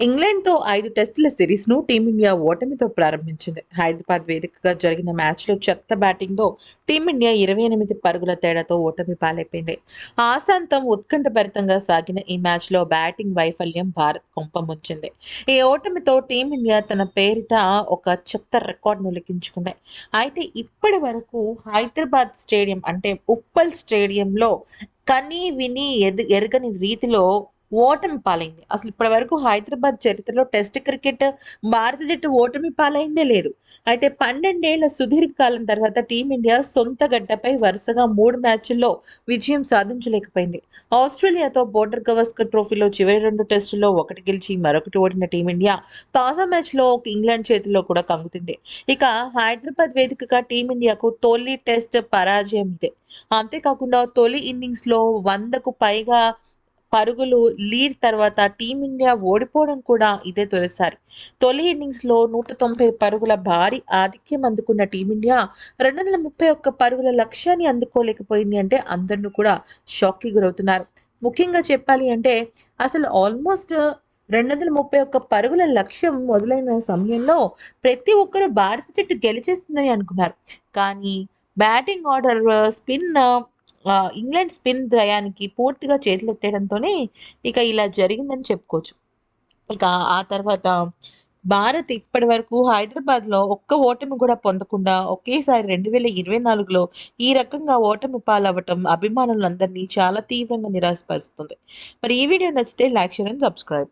ఇంగ్లాండ్తో ఐదు టెస్టుల సిరీస్ను టీమిండియా ఓటమితో ప్రారంభించింది. హైదరాబాద్ వేదికగా జరిగిన మ్యాచ్లో చెత్త బ్యాటింగ్తో టీమిండియా ఇరవై ఎనిమిది పరుగుల తేడాతో ఓటమి పాలైపోయింది. ఆశాంతం ఉత్కంఠభరితంగా సాగిన ఈ మ్యాచ్లో బ్యాటింగ్ వైఫల్యం భారత్ కుంపముంచింది ఈ ఓటమితో టీమిండియా తన పేరిట ఒక చెత్త రికార్డును లిఖించుకుంది అయితే ఇప్పటి వరకు హైదరాబాద్ స్టేడియం అంటే ఉప్పల్ స్టేడియంలో కనీ విని ఎదు ఎరగని రీతిలో ఓటమి పాలైంది. అసలు ఇప్పటి వరకు హైదరాబాద్ చరిత్రలో టెస్ట్ క్రికెట్ భారత జట్టు ఓటమి పాలైందే లేదు. అయితే పన్నెండేళ్ళ సుదీర్ఘకాలం తర్వాత టీమిండియా సొంత గడ్డపై వరుసగా మూడు మ్యాచ్ల్లో విజయం సాధించలేకపోయింది. ఆస్ట్రేలియాతో బోర్డర్ గవస్కర్ ట్రోఫీలో చివరి రెండు టెస్టుల్లో ఒకటి గెలిచి మరొకటి ఓడిన టీమిండియా తాజా మ్యాచ్లో ఇంగ్లాండ్ చేతిలో కూడా కంగుతుంది. ఇక హైదరాబాద్ వేదికగా టీమిండియాకు తొలి టెస్ట్ పరాజయం ఇదే. అంతేకాకుండా తొలి ఇన్నింగ్స్లో వందకు పైగా పరుగులు లీడ్ తర్వాత టీమిండియా ఓడిపోవడం కూడా ఇదే తొలిసారి. తొలి ఇన్నింగ్స్లో నూట తొంభై పరుగుల భారీ ఆధిక్యం అందుకున్న టీమిండియా రెండు వందల ముప్పై ఒక్క పరుగుల లక్ష్యాన్ని అందుకోలేకపోయింది అంటే అందరిని కూడా షాక్కి గురవుతున్నారు. ముఖ్యంగా చెప్పాలి అంటే అసలు ఆల్మోస్ట్ రెండు వందల ముప్పై ఒక్క పరుగుల లక్ష్యం మొదలైన సమయంలో ప్రతి ఒక్కరూ భారత జట్టు గెలిచేస్తుందని అనుకున్నారు. కానీ batting order spin England spin దయానికి పూర్తిగా చేతులెత్తడంతోనే ఇక ఇలా జరిగిందని చెప్పుకోవచ్చు. ఇక ఆ తర్వాత భారత్ ఇప్పటి వరకు హైదరాబాద్లో ఒక్క ఓటమి కూడా పొందకుండా ఒకేసారి రెండు వేల ఇరవై నాలుగులో ఈ రకంగా ఓటమి పాలవ్వటం అభిమానులందరినీ చాలా తీవ్రంగా నిరాశపరుస్తుంది. మరి ఈ వీడియో నచ్చితే లైక్ షేర్ అండ్ సబ్స్క్రైబ్.